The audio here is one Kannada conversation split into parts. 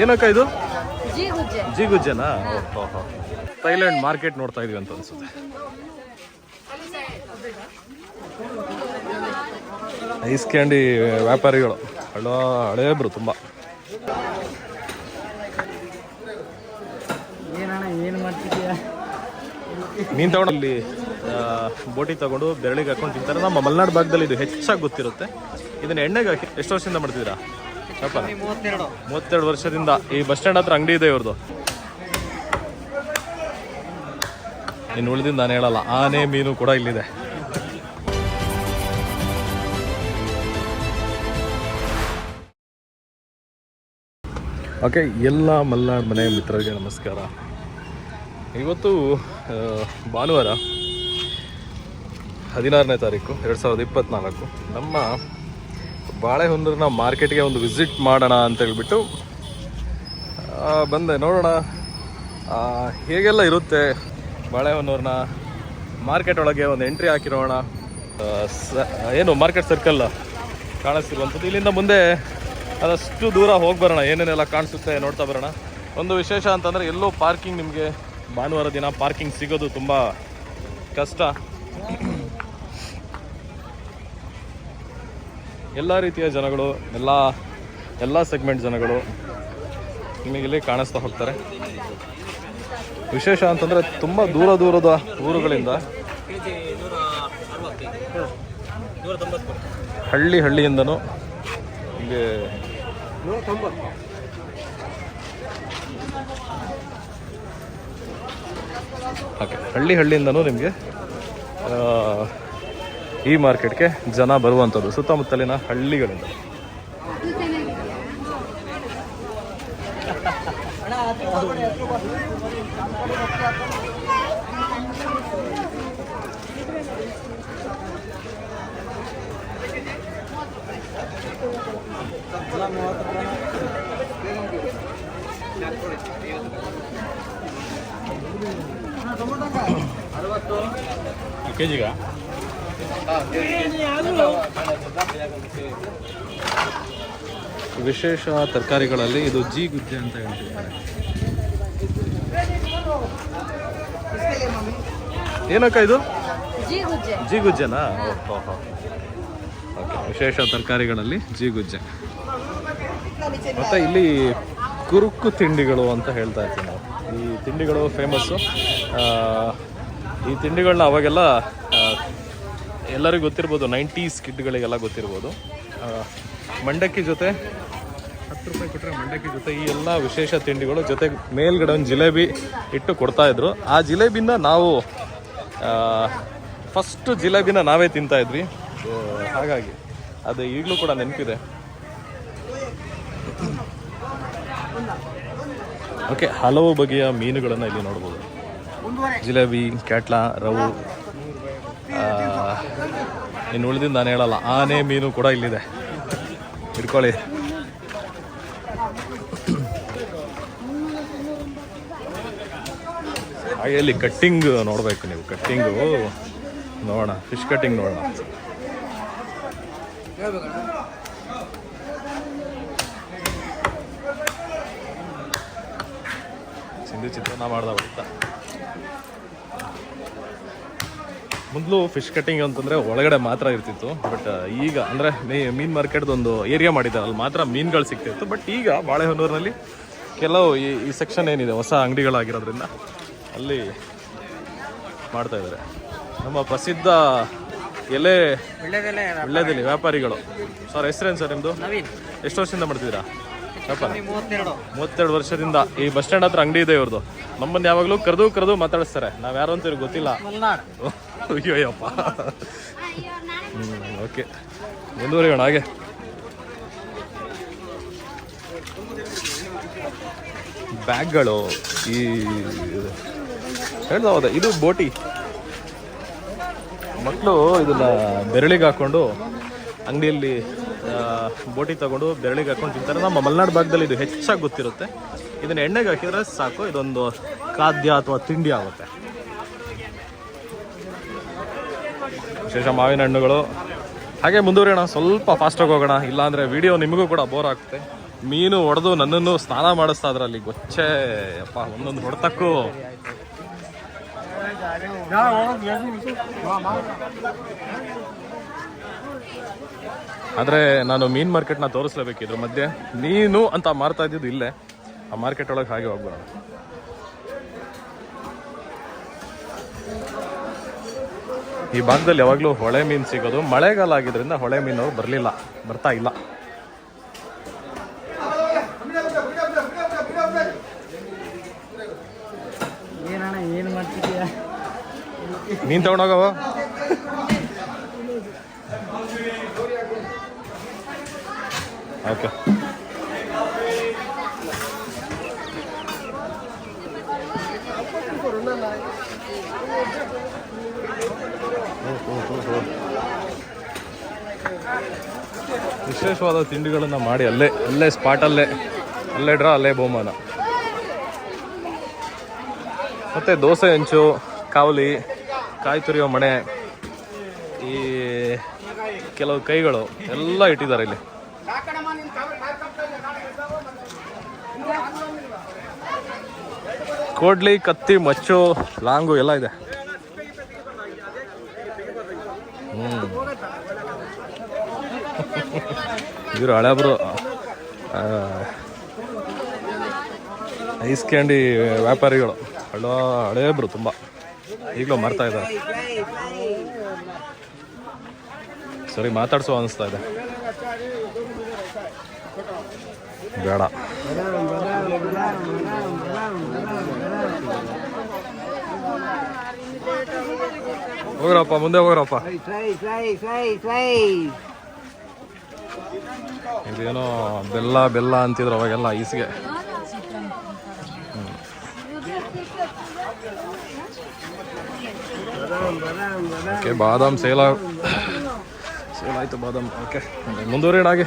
ಏನಕ್ಕ ಇದು? ಜಿ ಗುಜ್ಜೆ. ಜಿ ಗುಜ್ಜೆನಾ? ಓಹೋ ಥೈಲ್ಯಾಂಡ್ ಮಾರ್ಕೆಟ್ ನೋಡ್ತಾ ಇದೀವಿ ಅಂತ ಅನ್ಸುತ್ತೆ. ಐಸ್ ಕ್ಯಾಂಡಿ ವ್ಯಾಪಾರಿಗಳು. ಹಳೋ ಹಳೇಬ್ರು ತುಂಬ. ಏನಣ್ಣ ಏನು ಮಾಡ್ತಿದ್ಯಾ ಮೀನು ತಗೊಂಡು ಅಲ್ಲಿ ಬೋಟಿ ತಗೊಂಡು ಬೆರಳಿಗೆ ಹಾಕೊಂಡು ತಿಂತಾರೆ. ನಮ್ಮ ಮಲೆನಾಡು ಭಾಗದಲ್ಲಿ ಇದು ಹೆಚ್ಚಾಗಿ ಗೊತ್ತಿರುತ್ತೆ. ಇದನ್ನ ಎಣ್ಣೆಗೆ ಹಾಕಿ ಎಷ್ಟು ವರ್ಷದಿಂದ ಮಾಡ್ತಿದ್ದೀರಾ? ಮೂವತ್ತೆರಡು. ವರ್ಷದಿಂದ ಈ ಬಸ್ ಸ್ಟ್ಯಾಂಡ್ ಹತ್ರ ಅಂಗಡಿ ಇದೆ ಇವ್ರದ್ದು ಇನ್ನು ಉಳಿದಿಂದ ನಾನು ಹೇಳಲ್ಲ ಆನೆ ಮೀನು ಕೂಡ ಇಲ್ಲಿದೆ. ಓಕೆ ಎಲ್ಲ ಮಲ್ನಾಡ್ ಮನೆ ಮಿತ್ರರಿಗೆ ನಮಸ್ಕಾರ. ಇವತ್ತು ಭಾನುವಾರ ಹದಿನಾರನೇ ತಾರೀಕು ಎರಡು ಸಾವಿರದ ಇಪ್ಪತ್ತ್ನಾಲ್ಕು ನಮ್ಮ ಬಾಳೆಹೊನ್ನೂರಿನ ಮಾರ್ಕೆಟ್ಗೆ ಒಂದು ವಿಸಿಟ್ ಮಾಡೋಣ ಅಂತ ಹೇಳ್ಬಿಟ್ಟು ಬಂದೆ. ನೋಡೋಣ ಹೇಗೆಲ್ಲ ಇರುತ್ತೆ ಬಾಳೆಹೊನ್ನೂರಿನ ಮಾರ್ಕೆಟ್ ಒಳಗೆ ಒಂದು ಎಂಟ್ರಿ ಹಾಕಿರೋಣ. ಸ- ಏನು, ಮಾರ್ಕೆಟ್ ಸರ್ಕಲ್ ಕಾಣಿಸ್ತಿರುವಂಥದ್ದು. ಇಲ್ಲಿಂದ ಮುಂದೆ ಅದಷ್ಟು ದೂರ ಹೋಗಿ ಬರೋಣ. ಏನೇನೆಲ್ಲ ಕಾಣಿಸುತ್ತೆ ನೋಡ್ತಾ ಬರೋಣ. ಒಂದು ವಿಶೇಷ ಅಂತಂದರೆ, ಎಲ್ಲೋ ಪಾರ್ಕಿಂಗ್ ನಿಮಗೆ ಭಾನುವಾರ ದಿನ ಪಾರ್ಕಿಂಗ್ ಸಿಗೋದು ತುಂಬ ಕಷ್ಟ. ಎಲ್ಲ ರೀತಿಯ ಜನಗಳು, ಎಲ್ಲ ಎಲ್ಲ ಸೆಗ್ಮೆಂಟ್ ಜನಗಳು ನಿಮಗೆ ಇಲ್ಲಿ ಕಾಣಿಸ್ತಾ ಹೋಗ್ತಾರೆ. ವಿಶೇಷ ಅಂತಂದರೆ ತುಂಬ ದೂರ ದೂರದ ಊರುಗಳಿಂದ ಹಳ್ಳಿ ಹಳ್ಳಿಯಿಂದನೂ ಹಿಂಗೆ ಓಕೆ ಹಳ್ಳಿ ಹಳ್ಳಿಯಿಂದನೂ ನಿಮಗೆ ಈ ಮಾರ್ಕೆಟ್ಗೆ ಜನ ಬರುವಂಥದ್ದು ಸುತ್ತಮುತ್ತಲಿನ ಹಳ್ಳಿಗಳಿಂದ. ಕೆ ಜಿಗ ವಿಶೇಷ ತರಕಾರಿಗಳಲ್ಲಿ ಇದು ಜಿ ಗುಜ್ಜೆ ಅಂತ ಹೇಳ್ತಿದ್ದಾರೆ. ಏನಕ್ಕ ಇದು? ಜಿ ಗುಜ್ಜೆ. ಜಿ ಗುಜ್ಜೆನಾ? ಓಕೆ ವಿಶೇಷ ತರಕಾರಿಗಳಲ್ಲಿ ಜಿ ಗುಜ್ಜೆ. ಮತ್ತೆ ಇಲ್ಲಿ ಕುರುಕು ತಿಂಡಿಗಳು ಅಂತ ಹೇಳ್ತಾ ಇರ್ತೀವಿ ನಾವು. ಈ ತಿಂಡಿಗಳು ಫೇಮಸ್ಸು ಈ ತಿಂಡಿಗಳನ್ನ ಅವಾಗೆಲ್ಲ ಎಲ್ಲರಿಗೂ ಗೊತ್ತಿರ್ಬೋದು ನೈಂಟೀಸ್ ಕಿಡ್ಗಳಿಗೆಲ್ಲ ಗೊತ್ತಿರ್ಬೋದು. ಮಂಡಕ್ಕಿ ಜೊತೆ ಹತ್ತು ರೂಪಾಯಿ ಕೊಟ್ಟರೆ ಮಂಡಕ್ಕಿ ಜೊತೆ ಈ ಎಲ್ಲ ವಿಶೇಷ ತಿಂಡಿಗಳು ಜೊತೆಗೆ ಮೇಲ್ಗಡೆ ಒಂದು ಜಿಲೇಬಿ ಇಟ್ಟು ಕೊಡ್ತಾಯಿದ್ರು ಆ ಜಿಲೇಬಿನ ನಾವು ಫಸ್ಟ್ ಜಿಲೇಬಿನ ನಾವೇ ತಿಂತಾಯಿದ್ವಿ ಹಾಗಾಗಿ ಅದು ಈಗಲೂ ಕೂಡ ನೆನಪಿದೆ. ಓಕೆ ಹಲವು ಬಗೆಯ ಮೀನುಗಳನ್ನು ಇಲ್ಲಿ ನೋಡ್ಬೋದು. ಜಿಲೇಬಿ, ಕ್ಯಾಟ್ಲಾ, ರವು. ಇನ್ನು ಉಳಿದಿಂದ ನಾನು ಹೇಳಲ್ಲ. ಆನೆ, ಮೀನು ಕೂಡ ಇಲ್ಲಿದೆ. ಇಟ್ಕೊಳ್ಳಿ ಹಾಗೆ ಇಲ್ಲಿ ಕಟ್ಟಿಂಗ್ ನೋಡಬೇಕು ನೀವು. ಕಟ್ಟಿಂಗು ನೋಡೋಣ. ಫಿಶ್ ಕಟ್ಟಿಂಗ್ ನೋಡೋಣ. ಸಿಂಧು ಚಿತ್ರನ ಮಾಡ್ದ ಬರ್ತಾ ಮೊದಲು ಫಿಶ್ ಕಟ್ಟಿಂಗ್ ಅಂತಂದರೆ ಒಳಗಡೆ ಮಾತ್ರ ಇರ್ತಿತ್ತು ಬಟ್ ಈಗ ಅಂದರೆ ಮೀನು ಮಾರ್ಕೆಟ್ದೊಂದು ಏರಿಯಾ ಮಾಡಿದ್ದಾರೆ. ಅಲ್ಲಿ ಮಾತ್ರ ಮೀನುಗಳು ಸಿಗ್ತಿತ್ತು ಬಟ್ ಈಗ ಬಾಳೆಹೊನ್ನೂರಿನಲ್ಲಿ ಕೆಲವು ಈ ಈ ಸೆಕ್ಷನ್ ಏನಿದೆ ಹೊಸ ಅಂಗಡಿಗಳಾಗಿರೋದ್ರಿಂದ ಅಲ್ಲಿ ಮಾಡ್ತಾ ಇದ್ದಾರೆ. ನಮ್ಮ ಪ್ರಸಿದ್ಧ ಎಲೆ ಒಳ್ಳೆದಲ್ಲಿ ವ್ಯಾಪಾರಿಗಳು. ಸರ್ ಹೆಸರೇನು ಸರ್ ನಿಮ್ಮದು ಎಷ್ಟು ವರ್ಷದಿಂದ ಮಾಡ್ತಿದ್ದೀರಾ? ವ್ಯಾಪಾರ? ಮೂವತ್ತೆರಡು. ವರ್ಷದಿಂದ ಈ ಬಸ್ ಸ್ಟ್ಯಾಂಡ್ ಹತ್ರ ಅಂಗಡಿ ಇದೆ ಇವ್ರದ್ದು ನಮ್ಮನ್ನು ಯಾವಾಗಲೂ ಕರೆದು ಕರೆದು ಮಾತಾಡಿಸ್ತಾರೆ. ನಾವು ಯಾರು ಅಂತ ಇವ್ರಿಗೆ ಗೊತ್ತಿಲ್ಲ. ಓಕೆ. ಮುಂದುವರಿಯೋಣ, ಹಾಗೆ. ಬ್ಯಾಗ್ಗಳು ಈ, ಹೇಳ್ದ ಹೌದಾ? ಇದು ಬೋಟಿ. ಮಕ್ಕಳು ಇದನ್ನ ಬೆರಳಿಗೆ ಹಾಕೊಂಡು ಅಂಗಡಿಯಲ್ಲಿ ಬೋಟಿ ತಗೊಂಡು ಬೆರಳಿಗೆ ಹಾಕೊಂಡು ತಿಂತಾರೆ. ನಮ್ಮ ಮಲೆನಾಡು ಭಾಗದಲ್ಲಿ ಇದು ಹೆಚ್ಚಾಗಿ ಗೊತ್ತಿರುತ್ತೆ. ಇದನ್ನ ಎಣ್ಣೆಗೆ ಹಾಕಿದ್ರೆ ಸಾಕು. ಇದೊಂದು ಖಾದ್ಯ ಅಥವಾ ತಿಂಡಿ ಆಗುತ್ತೆ. ವಿಶೇಷ ಮಾವಿನ ಹಣ್ಣುಗಳು. ಹಾಗೆ ಮುಂದುವರಿಯೋಣ, ಸ್ವಲ್ಪ ಫಾಸ್ಟಾಗಿ ಹೋಗೋಣ. ಇಲ್ಲಾಂದರೆ ವಿಡಿಯೋ ನಿಮಗೂ ಕೂಡ ಬೋರ್ ಆಗುತ್ತೆ. ಮೀನು ಹೊಡೆದು ನನ್ನನ್ನು ಸ್ನಾನ ಮಾಡಿಸ್ತಾ ಅದರಲ್ಲಿ ಗೊಚ್ಚೆ ಅಪ್ಪ ಒಂದೊಂದು ಹೊಡೆತಕ್ಕೂ. ಆದರೆ ನಾನು ಮೀನ್ ಮಾರ್ಕೆಟ್ನ ತೋರಿಸ್ಲೇಬೇಕಿದ್ರು ಮಧ್ಯೆ. ನೀನು ಅಂತ ಮಾರ್ತಾ ಇದ್ದಿದ್ದು ಇಲ್ಲೇ. ಆ ಮಾರ್ಕೆಟ್ ಒಳಗೆ ಹಾಗೆ ಹೋಗ್ಬೇಡ ಈ ಭಾಗದಲ್ಲಿ ಯಾವಾಗಲೂ ಹೊಳೆ ಮೀನು ಸಿಗೋದು. ಮಳೆಗಾಲ ಆಗಿದ್ದರಿಂದ ಹೊಳೆ ಮೀನು ಬರಲಿಲ್ಲ. ಬರ್ತಾ ಇಲ್ಲ. ಮೀನು ಏನು ಮಾಡ್ತಿದ್ಯಾ ಮೀನ್ ತಗೊಂಡೋಗವ? ಓಕೆ. ವಿಶೇಷವಾದ ತಿಂಡಿಗಳನ್ನು ಮಾಡಿ ಅಲ್ಲೇ ಅಲ್ಲೇ ಸ್ಪಾಟಲ್ಲೇ ಅಲ್ಲೇ ಡ್ರಾ ಅಲ್ಲೇ ಬಹುಮಾನ. ಮತ್ತು ದೋಸೆ ಹೆಂಚು ಕಾವಲಿ, ಕಾಯಿ ತುರಿಯೋ ಮಣೆ, ಈ ಕೆಲವು ಕೈಗಳು ಎಲ್ಲ ಇಟ್ಟಿದ್ದಾರೆ ಇಲ್ಲಿ. ಕೋಡ್ಲಿ, ಕತ್ತಿ, ಮಚ್ಚು, ಲಾಂಗು ಎಲ್ಲ ಇದೆ. ಇವರು ಹಳೆಬ್ರು. ಐಸ್ ಕ್ಯಾಂಡಿ ವ್ಯಾಪಾರಿಗಳು. ಹಳ, ಹಳೆಬ್ರು ತುಂಬ. ಈಗಲೂ ಮಾರ್ತಾ ಇದ್ದಾರೆ. ಸರಿ, ಮಾತಾಡ್ಸೋ ಅನಿಸ್ತಾ ಇದೆ. ಬೇಡ. ಹೋಗ್ರಪ್ಪ, ಮುಂದೆ ಹೋಗ್ರಪ್ಪ. ಇದೇನೋ ಬೆಲ್ಲ ಬೆಲ್ಲ ಅಂತಿದ್ರು ಅವಾಗೆಲ್ಲ ಐಸ್ಗೆ ಓಕೆ ಬಾದಾಮ್ ಸೇಲ್ ಸೇಲ್ ಆಯ್ತು ಬಾದಾಮ್. ಓಕೆ ಮುಂದುವರಿಯೋಣ ಹಾಗೆ.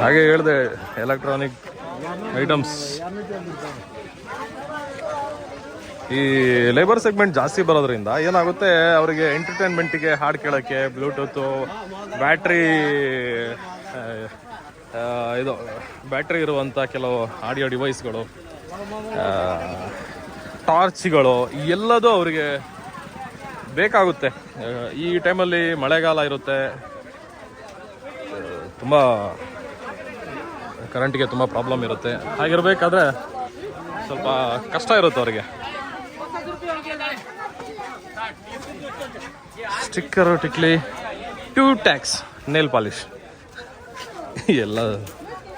ಹಾಗೆ ಹೇಳಿದೆ ಎಲೆಕ್ಟ್ರಾನಿಕ್ ಐಟಮ್ಸ್. ಈ ಲೇಬರ್ ಸೆಗ್ಮೆಂಟ್ ಜಾಸ್ತಿ ಬರೋದ್ರಿಂದ ಏನಾಗುತ್ತೆ, ಅವರಿಗೆ ಎಂಟರ್ಟೈನ್ಮೆಂಟಿಗೆ ಹಾಡು ಕೇಳೋಕ್ಕೆ ಬ್ಲೂಟೂತು ಬ್ಯಾಟ್ರಿ ಇದು ಬ್ಯಾಟ್ರಿ ಇರುವಂಥ ಕೆಲವು ಆಡಿಯೋ ಡಿವೈಸ್ಗಳು ಟಾರ್ಚ್ಗಳು ಎಲ್ಲದೂ ಅವರಿಗೆ ಬೇಕಾಗುತ್ತೆ. ಈ ಟೈಮಲ್ಲಿ ಮಳೆಗಾಲ ಇರುತ್ತೆ. ತುಂಬ ಕರೆಂಟಿಗೆ ತುಂಬ ಪ್ರಾಬ್ಲಮ್ ಇರುತ್ತೆ. ಹಾಗಿರ್ಬೇಕಾದ್ರೆ ಸ್ವಲ್ಪ ಕಷ್ಟ ಇರುತ್ತೆ ಅವರಿಗೆ. ಸ್ಟಿಕ್ಕರು ಟಿಕ್ಲಿ ಟ್ಯೂ ಟ್ಯಾಕ್ಸ್ ನೇಲ್ ಪಾಲಿಶ್ ಎಲ್ಲ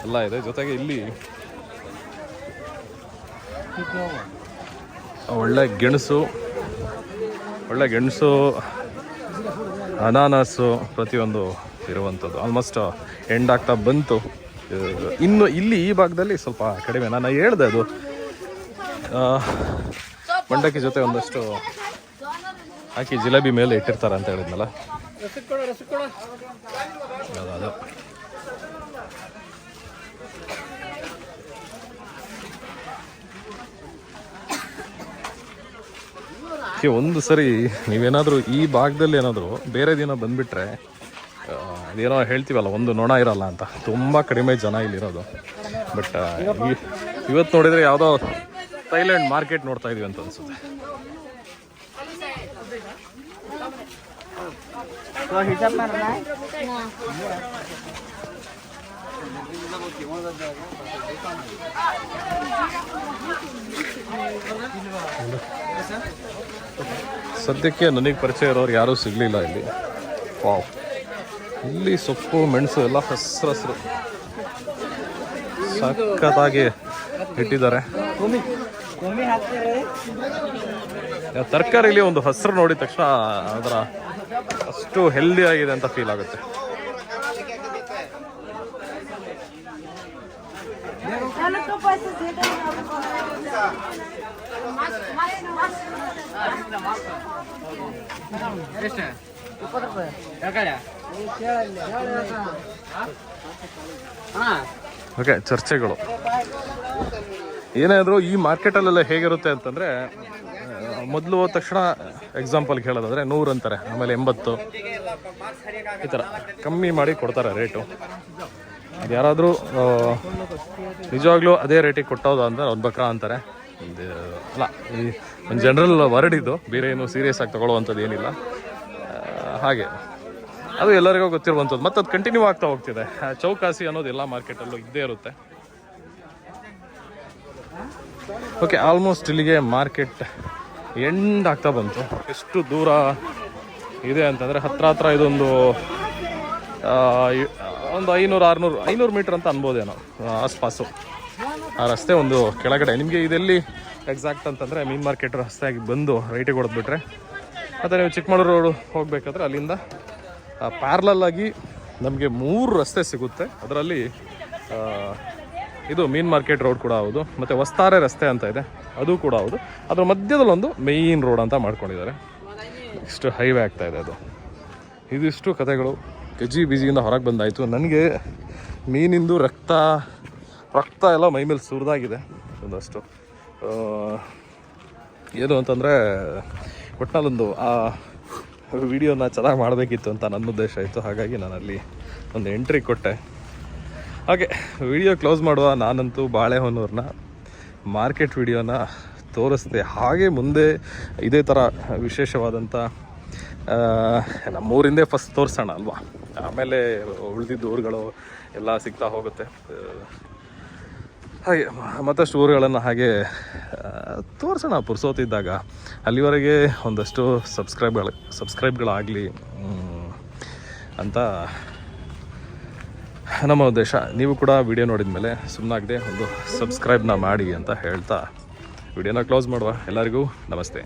ಎಲ್ಲ ಇದೆ. ಜೊತೆಗೆ ಇಲ್ಲಿ ಒಳ್ಳೆ ಗೆಣಸು ಒಳ್ಳೆ ಗೆಣಸು, ಅನಾನಸು ಪ್ರತಿಯೊಂದು ಇರುವಂಥದ್ದು. ಆಲ್ಮೋಸ್ಟ್ ಎಂಡ್ ಆಗ್ತಾ ಬಂತು. ಇನ್ನು ಇಲ್ಲಿ ಈ ಭಾಗದಲ್ಲಿ ಸ್ವಲ್ಪ ಕಡಿಮೆ. ನಾನು ಹೇಳಿದೆ ಅದು. ಮಂಡಕ್ಕಿ ಜೊತೆ ಒಂದಷ್ಟು ಹಾಕಿ ಜಿಲೇಬಿ ಮೇಲೆ ಇಟ್ಟಿರ್ತಾರೆ ಅಂತ ಹೇಳಿದ್ನಲ್ಲ. ಅದು. ಒಂದು ಸರಿ ನೀವೇನಾದರೂ ಈ ಭಾಗದಲ್ಲಿ ಏನಾದರೂ ಬೇರೆ ದಿನ ಬಂದ್ಬಿಟ್ರೆ ಏನೋ ಹೇಳ್ತೀವಲ್ಲ, ಒಂದು ನೊಣ ಇರಲ್ಲ ಅಂತ. ತುಂಬ ಕಡಿಮೆ ಜನ ಇಲ್ಲಿರೋದು. ಬಟ್ ಇವತ್ತು ನೋಡಿದರೆ ಯಾವುದೋ ಥೈಲ್ಯಾಂಡ್ ಮಾರ್ಕೆಟ್ ನೋಡ್ತಾ ಇದೀವಿ ಅಂತ ಅನಿಸುತ್ತೆ. ಸದ್ಯಕ್ಕೆ ನನಗೆ ಪರಿಚಯ ಇರೋರು ಯಾರೂ ಸಿಗಲಿಲ್ಲ ಇಲ್ಲಿ. ವಾವ್. ಇಲ್ಲಿ ಸೊಪ್ಪು, ಮೆಣಸು ಎಲ್ಲ ಹಸ್ರ ಹಸ್ರು ಸಖತ್ತಾಗಿ ಇಟ್ಟಿದ್ದಾರೆ. ತರಕಾರಿಲಿ ಒಂದು ಹಸ್ರು ನೋಡಿದ ತಕ್ಷಣ ಅದರ ಅಷ್ಟು ಹೆಲ್ದಿ ಆಗಿದೆ ಅಂತ ಫೀಲ್ ಆಗುತ್ತೆ. ಎಷ್ಟು? ಓಕೆ, ಚರ್ಚೆಗಳು. ಏನಾದರೂ ಈ ಮಾರ್ಕೆಟಲ್ಲೆಲ್ಲ ಹೇಗಿರುತ್ತೆ ಅಂತಂದರೆ ಮೊದಲು ಹೋದ ತಕ್ಷಣ ಎಕ್ಸಾಂಪಲ್ಗೆ ಹೇಳೋದಾದರೆ ನೂರು ಅಂತಾರೆ, ಆಮೇಲೆ ಎಂಬತ್ತು. ಈ ಥರ ಕಮ್ಮಿ ಮಾಡಿ ಕೊಡ್ತಾರೆ ರೇಟು. ಅದು ಯಾರಾದರೂ ನಿಜವಾಗ್ಲೂ ಅದೇ ರೇಟಿಗೆ ಕೊಟ್ಟೋದು ಅಂದರೆ ಒಂದು ಬಕ್ರ ಅಂತಾರೆ. ಅಲ್ಲ, ಈ ಒಂದು ಜನರಲ್ ವರ್ಡ್ ಇದು, ಬೇರೆ ಏನು ಸೀರಿಯಸ್ ಆಗಿ ತಗೊಳ್ಳುವಂಥದ್ದು ಏನಿಲ್ಲ. ಹಾಗೆ. ಅದು ಎಲ್ಲರಿಗೂ ಗೊತ್ತಿರುವಂಥದ್ದು. ಮತ್ತು ಅದು ಕಂಟಿನ್ಯೂ ಆಗ್ತಾ ಹೋಗ್ತಿದೆ. ಚೌಕಾಸಿ ಅನ್ನೋದು ಎಲ್ಲ ಮಾರ್ಕೆಟಲ್ಲೂ ಇದ್ದೇ ಇರುತ್ತೆ. ಓಕೆ ಆಲ್ಮೋಸ್ಟ್ ಇಲ್ಲಿಗೆ ಮಾರ್ಕೆಟ್ ಎಂಡ್ ಆಗ್ತಾ ಬಂತು. ಎಷ್ಟು ದೂರ ಇದೆ ಅಂತಂದರೆ ಹತ್ರ ಹತ್ರ ಇದೊಂದು ಒಂದು ಐನೂರು, ಆರುನೂರು, ಐನೂರು ಮೀಟ್ರ್ ಅಂತ ಅನ್ಬೋದೇನೋ ಆಸ್ಪಾಸು. ಆ ರಸ್ತೆ ಒಂದು ಕೆಳಗಡೆ. ನಿಮಗೆ ಇದೆಲ್ಲಿ ಎಕ್ಸಾಕ್ಟ್ ಅಂತಂದರೆ ಮೀನ್ ಮಾರ್ಕೆಟ್ ರಸ್ತೆಯಾಗಿ ಬಂದು ರೈಟಿಗೆ ಹೊಡೆದ್ಬಿಟ್ರೆ. ಮತ್ತು ನೀವು ಚಿಕ್ಕಮಗಳೂರು ರೋಡು ಹೋಗಬೇಕಾದ್ರೆ ಅಲ್ಲಿಂದ ಪ್ಯಾರ್ಲಲ್ ಆಗಿ ನಮಗೆ ಮೂರು ರಸ್ತೆ ಸಿಗುತ್ತೆ. ಅದರಲ್ಲಿ ಇದು ಮೀನ್ ಮಾರ್ಕೆಟ್ ರೋಡ್ ಕೂಡ ಹೌದು, ಮತ್ತು ವಸ್ತಾರೆ ರಸ್ತೆ ಅಂತ ಇದೆ, ಅದು ಕೂಡ ಹೌದು. ಅದರ ಮಧ್ಯದಲ್ಲೊಂದು ಮೇಯ್ನ್ ರೋಡ್ ಅಂತ ಮಾಡ್ಕೊಂಡಿದ್ದಾರೆ. ಇಷ್ಟು ಹೈವೇ ಆಗ್ತಾ ಇದೆ ಅದು. ಇದಿಷ್ಟು ಕಥೆಗಳು ಗಜಿ ಬಿಜಿಯಿಂದ ಹೊರಗೆ ಬಂದಾಯಿತು. ನನಗೆ ಮೀನಿಂದು ರಕ್ತ ರಕ್ತ ಎಲ್ಲ ಮೈ ಮೇಲೆ ಸುರಿದಾಗಿದೆ ಒಂದಷ್ಟು. ಏನು ಅಂತಂದರೆ ಒಟ್ಟಿನಲ್ಲೊಂದು ಆ ವಿಡಿಯೋನ ಚೆನ್ನಾಗಿ ಮಾಡಬೇಕಿತ್ತು ಅಂತ ನನ್ನ ಉದ್ದೇಶ ಇತ್ತು. ಹಾಗಾಗಿ ನಾನು ಅಲ್ಲಿ ಒಂದು ಎಂಟ್ರಿ ಕೊಟ್ಟೆ. ಹಾಗೆ, ವಿಡಿಯೋ ಕ್ಲೋಸ್ ಮಾಡುವ ನಾನಂತೂ ಬಾಳೆಹೊನ್ನೂರನ್ನ ಮಾರ್ಕೆಟ್ ವಿಡಿಯೋನ ತೋರಿಸ್ದೆ. ಹಾಗೆ ಮುಂದೆ ಇದೇ ಥರ ವಿಶೇಷವಾದಂಥ ನಮ್ಮೂರಿಂದೇ ಫಸ್ಟ್ ತೋರಿಸೋಣ ಅಲ್ವಾ? ಆಮೇಲೆ ಉಳಿದಿದ್ದ ಊರುಗಳು ಎಲ್ಲ ಸಿಗ್ತಾ ಹೋಗುತ್ತೆ. ಹಾಗೆ, ಮತ್ತಷ್ಟು ಊರುಗಳನ್ನು ಹಾಗೆ ತೋರಿಸೋಣ ಪುರ್ಸೋತಿದ್ದಾಗ. ಅಲ್ಲಿವರೆಗೆ ಒಂದಷ್ಟು ಸಬ್ಸ್ಕ್ರೈಬ್ಗಳು ಸಬ್ಸ್ಕ್ರೈಬ್ಗಳಾಗಲಿ ಅಂತ ನಮ್ಮ ಉದ್ದೇಶ. ನೀವು ಕೂಡ ವಿಡಿಯೋ ನೋಡಿದ ಮೇಲೆ ಸುಮ್ಮನಾಗದೆ ಒಂದು ಸಬ್ಸ್ಕ್ರೈಬ್ನ ಮಾಡಿ ಅಂತ ಹೇಳ್ತಾ. ವಿಡಿಯೋನ ಕ್ಲೋಸ್ ಮಾಡುವ. ಎಲ್ಲರಿಗೂ ನಮಸ್ತೆ.